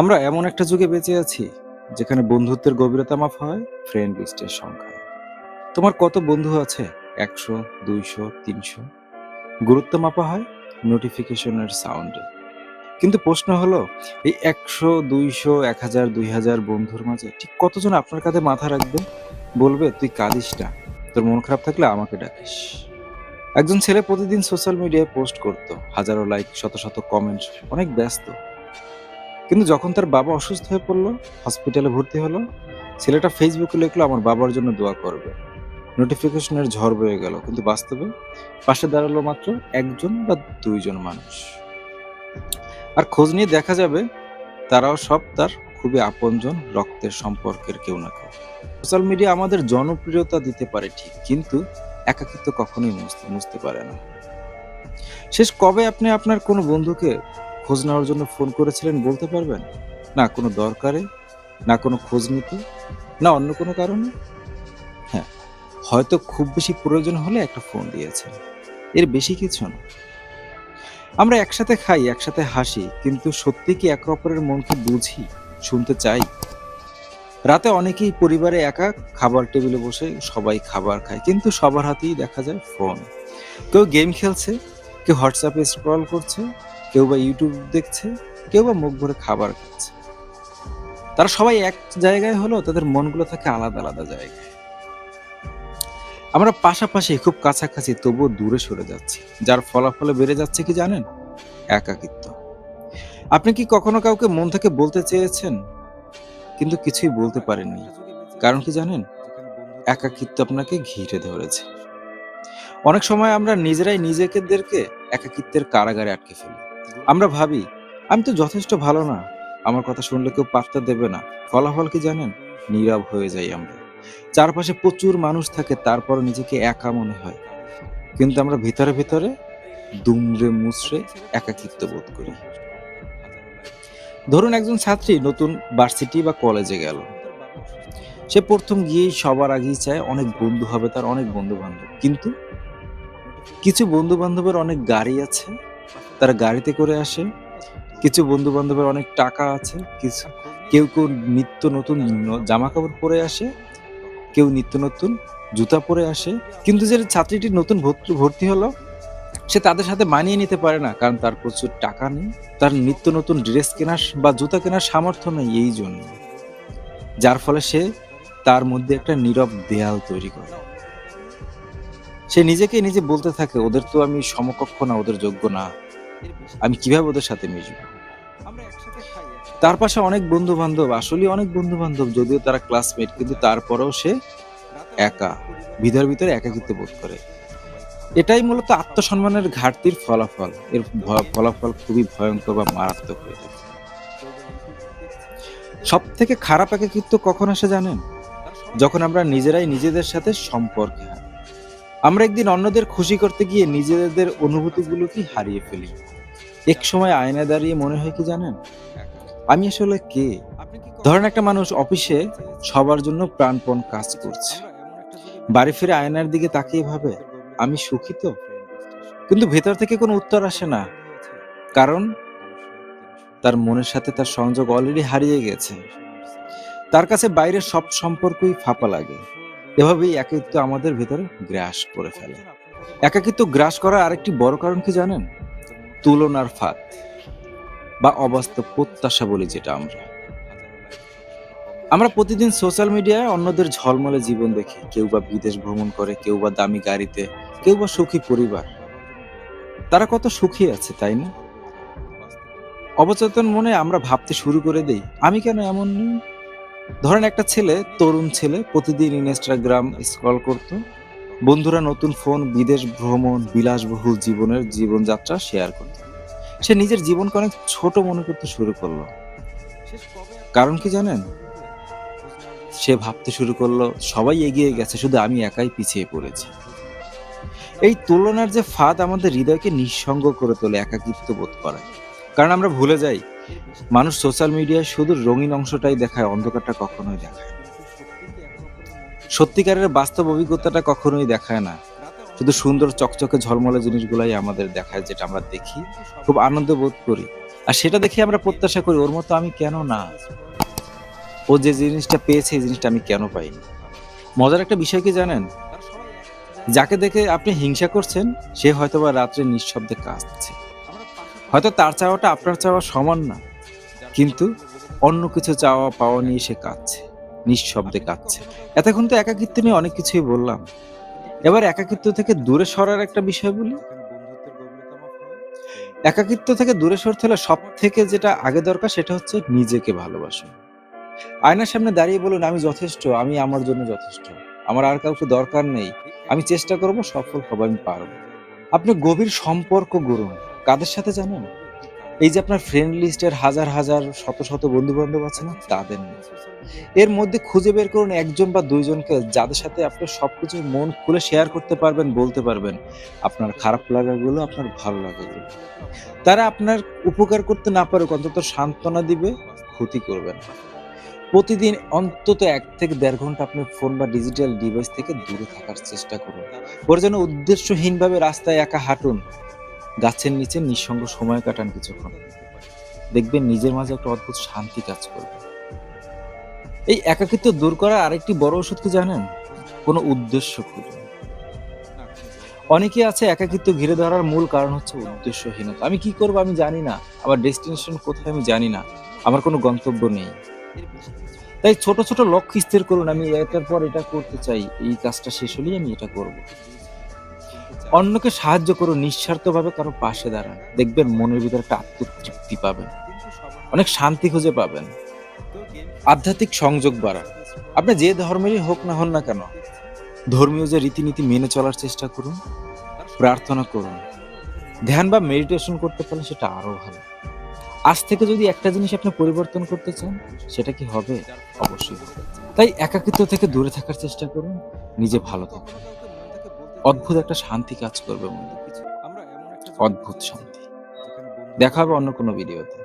আমরা এমন একটা যুগে বেঁচে আছি, যেখানে বন্ধুত্বের গভীরতা মাপ হয় ফ্রেন্ড লিস্টের সংখ্যা তোমার কত বন্ধু আছে? একশো, দুইশো, তিনশো? গুরুত্ব মাপা হয় নোটিফিকেশনের সাউন্ডে কিন্তু প্রশ্ন হলো, এই একশো, দুইশো, এক হাজার, দুই হাজার বন্ধুর মাঝে ঠিক কতজন আপনার কাছে মাথা রাখবে? বলবে, তুই কাঁদিস না। তোর মন খারাপ থাকলে আমাকে ডাকিস। একজন ছেলে প্রতিদিন সোশ্যাল মিডিয়ায় পোস্ট করতো, হাজারো লাইক শত শত কমেন্ট অনেক ব্যস্ত। কিন্তু যখন তার বাবা অসুস্থ হয়ে পড়ল হসপিটালে ভর্তি হলো, ছেলেটা ফেসবুকে লিখলো, আমার বাবার জন্য দোয়া করবে। নোটিফিকেশনের ঝড় বয়ে গেল, কিন্তু বাস্তবে পাশে দাঁড়াল মাত্র একজন বা দুইজন মানুষ। আর খোঁজ নিয়ে দেখা যাবে, তারাও সব তার খুবই আপনজন, রক্তের সম্পর্কের কেউ না কেউ। সোশ্যাল মিডিয়া আমাদের জনপ্রিয়তা দিতে পারে ঠিক, কিন্তু একাকিত্ব কখনোই মুছতে মুছতে পারে না। শেষ, কবে আপনি আপনার কোনো বন্ধুকে খোঁজ নেওয়ার জন্য ফোন করেছিলেন বলতে পারবেন? না, কোনো দরকারে? না, কোনো খোঁজ নিতে? না, অন্য কোনো কারণে? হ্যাঁ হয়তো খুব বেশি প্রয়োজন হলে একটা ফোন দিয়েছেন। এর বেশি কিছু না। আমরা একসাথে খাই, একসাথে হাসি, কিন্তু সত্যি কি একে অপরের মনকে বুঝি, শুনতে চাই? রাতে অনেকেই পরিবারে একা খাবার টেবিলে বসে সবাই খাবার খায়, কিন্তু সবার হাতেই দেখা যায় ফোন কেউ গেম খেলছে, কেউ হোয়াটসঅ্যাপে স্ক্রল করছে কেউ বা ইউটিউব দেখছে, কেউ বা মুখ ভরে খাবার খাচ্ছে। তারা সবাই এক জায়গায় হলো, তাদের মনগুলো থাকে আলাদা আলাদা জায়গায়। আমরা পাশাপাশি খুব কাছাকাছি তবুও দূরে সরে যাচ্ছি, যার ফলাফলে বেড়ে যাচ্ছে কি জানেন? একাকিত্ব। আপনি কি কখনো কাউকে মন থেকে বলতে চেয়েছেন? কিন্তু কিছুই বলতে পারেননি। কারণ কি জানেন? একাকিত্ব আপনাকে ঘিরে ধরেছে। অনেক সময় আমরা নিজেরাই নিজেদেরকে একাকিত্বের কারাগারে আটকে ফেলি। আমরা ভাবি, আমি তো যথেষ্ট ভালো না। আমার কথা শুনলে কেউ পাত্তা দেবে না। ফলাফল কি জানেন? নীরব হয়ে যাই আমরা। চারপাশে প্রচুর মানুষ থাকে, তারপর নিজেকে একা মনে হয়। কিন্তু আমরা ভিতরে ভিতরে দুমড়ে মুচড়ে একাকিত্ব বোধ করি। ধরুন একজন ছাত্রী নতুন ভার্সিটি বা কলেজে গেল। সে প্রথম গিয়েই সবার আগেই চায় অনেক বন্ধু হবে তার অনেক বন্ধু বান্ধব কিন্তু কিছু বন্ধু বান্ধবের অনেক গাড়ি আছে তারা গাড়িতে করে আসে। কিছু বন্ধু বান্ধবের অনেক টাকা আছে। কিছু, কেউ কেউ নিত্য নতুন জামা কাপড় পরে আসে, কেউ নিত্য নতুন জুতা পরে আসে। কিন্তু যে ছাত্রীটি নতুন ভর্তি হলো, সে তাদের সাথে মানিয়ে নিতে পারে না, কারণ তার প্রচুর টাকা নেই। তার নিত্য নতুন ড্রেস কেনার বা জুতা কেনার সামর্থ্য নেই এই জন্য। যার ফলে সে তার মধ্যে একটা নীরব দেয়াল তৈরি করে। সে নিজেকে নিজে বলতে থাকে, ওদের তো আমি সমকক্ষ না, ওদের যোগ্য না। আমি কীভাবে ওদের সাথে মিশবো? তার পাশে অনেক বন্ধু বান্ধব আসলে অনেক বন্ধু বান্ধব যদিও তারা ক্লাসমেট কিন্তু তারপরেও সে একা, ভিতর ভিতরে একাকিত্ব বোধ করে। এটাই মূলত আত্মসম্মানের ঘাটতির ফলাফল। এর ফলাফল খুবই ভয়ঙ্কর বা মারাত্মক হয়ে থাকে সব থেকে খারাপ একাকিত্ব কখন আসে জানেন? যখন আমরা নিজেরাই নিজেদের সাথে সম্পর্কে। আমরা একদিন অন্যদের খুশি করতে গিয়ে নিজেদের অনুভূতিগুলোকে হারিয়ে ফেলি। এক সময় আয়নায় দাঁড়িয়ে মনে হয় কি জানেন? আমি আসলে কে? ধরেন একটা মানুষ অফিসে সবার জন্য প্রাণপণ কাজ করছে। বাড়ি ফিরে আয়নার দিকে তাকিয়ে ভাবে, আমি সুখী তো? কিন্তু ভেতর থেকে কোনো উত্তর আসে না। কারণ তার মনের সাথে তার সংযোগ অলরেডি হারিয়ে গেছে। তার কাছে বাইরের সব সম্পর্কই ফাঁপা লাগে। এভাবেই একাকিত্ব আমাদের ভেতরে গ্রাস করে ফেলে। একাকিত্ব গ্রাস করার আরেকটি বড় কারণ কি জানেন? তুলনার ফাঁদ বা অবাস্তব প্রত্যাশা বলি যেটা আমরা। আমরা প্রতিদিন সোশ্যাল মিডিয়ায় অন্যদের ঝলমলে জীবন দেখি। কেউ বা বিদেশ ভ্রমণ করে, কেউ বা দামি গাড়িতে, কেউ বা সুখী পরিবার। তারা কত সুখী আছে, তাই না? অবচেতন মনে আমরা ভাবতে শুরু করে দেই, আমি কেন এমন নেই? ধরেন একটা ছেলে, তরুণ ছেলে প্রতিদিন ইনস্টাগ্রাম স্ক্রল করত। বন্ধুরা নতুন ফোন বিদেশ ভ্রমণ, বিলাসবহুল জীবনের জীবনযাত্রা শেয়ার করত। সে নিজের জীবনকে অনেক ছোট মনে করতে শুরু করল। কারণ কি জানেন? সে ভাবতে শুরু করল, সবাই এগিয়ে গেছে, শুধু আমি একাই পিছিয়ে পড়েছি। এই তুলনার যে ফাঁদ আমাদের হৃদয়কে নিঃসঙ্গ করে তোলে, একাকিত্ব বোধ করায়। কারণ আমরা ভুলে যাই মানুষ সোশ্যাল মিডিয়ায় শুধু রঙিন অংশটাই দেখায়, অন্ধকারটা কখনোই দেখায় সত্যিকারের বাস্তব অভিজ্ঞতাটা কখনোই দেখায় না। শুধু সুন্দর, চকচকে, ঝলমলে জিনিসগুলাই আমাদের দেখায়, যেটা আমরা দেখি, খুব আনন্দ বোধ করি। আর সেটা দেখে আমরা প্রত্যাশা করি, ওর মতো আমি কেন না? ও যে জিনিসটা পেয়েছে, এই জিনিসটা আমি কেন পাইনি? মজার একটা বিষয় কি জানেন? যাকে দেখে আপনি হিংসা করছেন, সে হয়তোবা রাত্রে নিঃশব্দে কাঁদছে। হয়তো তার চাওয়াটা আপনার চাওয়া সমান না, কিন্তু অন্য কিছু চাওয়া পাওয়া নিয়ে সে কাঁদছে, নিঃশব্দে কাঁদছে। এতক্ষণ তো একাকিত্ব নিয়ে অনেক কিছুই বললাম। এবার একাকিত্ব থেকে দূরে সরার একটা বিষয় বলি। একাকিত্ব থেকে দূরে সরতে হলে সব থেকে যেটা আগে দরকার সেটা হচ্ছে নিজেকে ভালোবাসা। আয়নার সামনে দাঁড়িয়ে বলুন, আমি যথেষ্ট, আমি আমার জন্য যথেষ্ট, আমার আর কাউকে দরকার নেই, আমি চেষ্টা করব সফল হব, আমি পারব। আপনি গভীর সম্পর্ক গড়ুন। কাদের সাথে জানেন? এই যে আপনার ফ্রেন্ড লিস্টের হাজার হাজার শত শত বন্ধু বান্ধব আছে না, তাদের নিয়ে। এর মধ্যে খুঁজে বের করুন একজন বা দুইজনকে যাদের সাথে আপনি সবকিছু মন খুলে শেয়ার করতে পারবেন, বলতে পারবেন। আপনার খারাপ লাগাগুলো আপনার ভালো লাগাগুলো। তারা আপনার উপকার করতে না পারুক, অন্তত সান্ত্বনা দিবে, ক্ষতি করবে না। প্রতিদিন অন্তত এক থেকে দেড় ঘণ্টা আপনি ফোন বা ডিজিটাল ডিভাইস থেকে দূরে থাকার চেষ্টা করুন। ওর জন্য উদ্দেশ্যহীনভাবে রাস্তায় একা হাঁটুন। গাছের নিচে নিঃসঙ্গ সময় কাটান কিছুক্ষণ। দেখবেন নিজের মাঝে একটা অদ্ভুত শান্তি কাজ করবে। এই একাকিত্ব দূর করার আরেকটি বড় ওষুধ কি জানেন? কোনো উদ্দেশ্য খুঁজুন অনেকে আছে একাকিত্ব ঘিরে ধরার মূল কারণ হচ্ছে উদ্দেশ্যহীনতা। আমি কি করব আমি জানি না। আমার ডেস্টিনেশন কোথায় আমি জানি না। আমার কোনো গন্তব্য নেই। তাই ছোট ছোট লক্ষ্য স্থির করুন। আমি এটার পর এটা করতে চাই। এই কাজটা শেষ হলেই আমি এটা করব। অন্যকে সাহায্য করুন নিঃস্বার্থভাবে কারও পাশে দাঁড়ান। দেখবেন মনের ভিতরে একটা আত্মতৃপ্তি পাবেন। অনেক শান্তি খুঁজে পাবেন। আধ্যাত্মিক সংযোগ বাড়ান। আপনি যে ধর্মেরই হোক না হন না কেন, ধর্মীয় যে রীতিনীতি মেনে চলার চেষ্টা করুন, প্রার্থনা করুন। ধ্যান বা মেডিটেশন করতে পারলে সেটা আরও ভালো। আজ থেকে যদি একটা জিনিস আপনি পরিবর্তন করতে চান, সেটা কি হবে? অবশ্যই তাই একাকিত্ব থেকে দূরে থাকার চেষ্টা করুন, নিজে ভালো থাকুন। অদ্ভুত একটা শান্তি কাজ করবে মনে অদ্ভুত শান্তি। দেখা হবে অন্য কোনো ভিডিওতে।